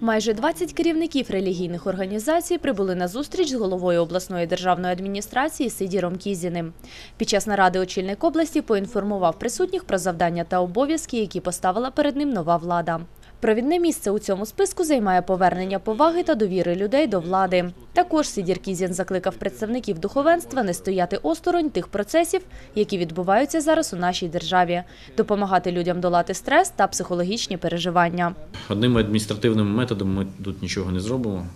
Майже 20 керівників релігійних організацій прибули на зустріч з головою обласної державної адміністрації Сидіром Кізіним. Під час наради очільник області поінформував присутніх про завдання та обов'язки, які поставила перед ним нова влада. Провідне місце у цьому списку займає повернення поваги та довіри людей до влади. Також Сидір Кізін закликав представників духовенства не стояти осторонь тих процесів, які відбуваються зараз у нашій державі, допомагати людям долати стрес та психологічні переживання. Одним адміністративним методом ми тут нічого не зробимо.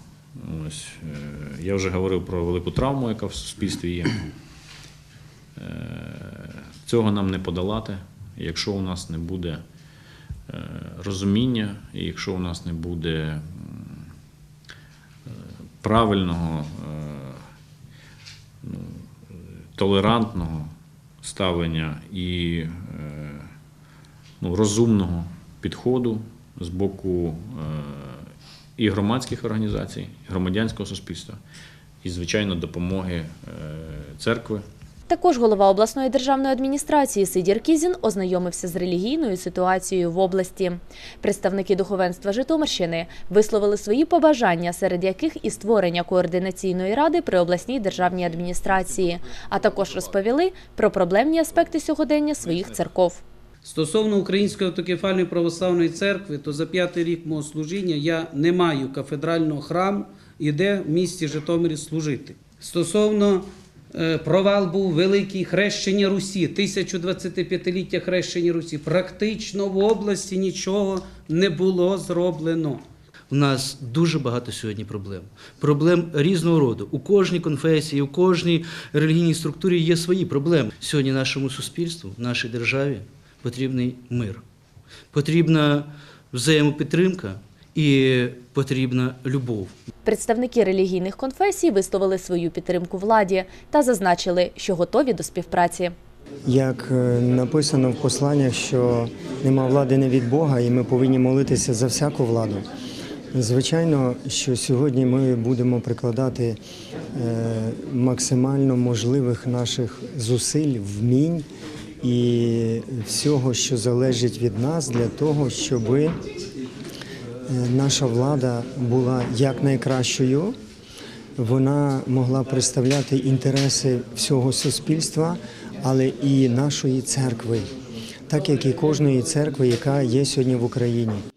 Ось, е, я вже говорив про велику травму, яка в суспільстві є. Е, Цього нам не подолати, якщо у нас не буде розуміння, і якщо у нас не буде е, правильного, е, ну, е, толерантного ставлення і е, ну, розумного підходу з боку е, і громадських організацій, і громадянського суспільства, і, звичайно, допомоги е, церкви. Також голова обласної державної адміністрації Сидір Кізін ознайомився з релігійною ситуацією в області. Представники духовенства Житомирщини висловили свої побажання, серед яких і створення координаційної ради при обласній державній адміністрації, а також розповіли про проблемні аспекти сьогодення своїх церков. Стосовно Української автокефальної православної церкви, то за п'ятий рік мого служіння я не маю кафедрального храму і де в місті Житомирі служити. Стосовно провал був великий хрещення Русі, 1025-ліття хрещення Русі. Практично в області нічого не було зроблено. У нас дуже багато сьогодні проблем. Проблем різного роду. У кожній конфесії, у кожній релігійній структурі є свої проблеми. Сьогодні нашому суспільству, нашій державі потрібний мир, потрібна взаємопідтримка і потрібна любов. Представники релігійних конфесій висловили свою підтримку владі та зазначили, що готові до співпраці. Як е, написано в посланнях, що нема влади не від Бога, і ми повинні молитися за всяку владу. Звичайно, що сьогодні ми будемо прикладати е, максимально можливих наших зусиль, вмінь і всього, що залежить від нас, для того, щоби наша влада була якнайкращою, вона могла представляти інтереси всього суспільства, але і нашої церкви, так як і кожної церкви, яка є сьогодні в Україні.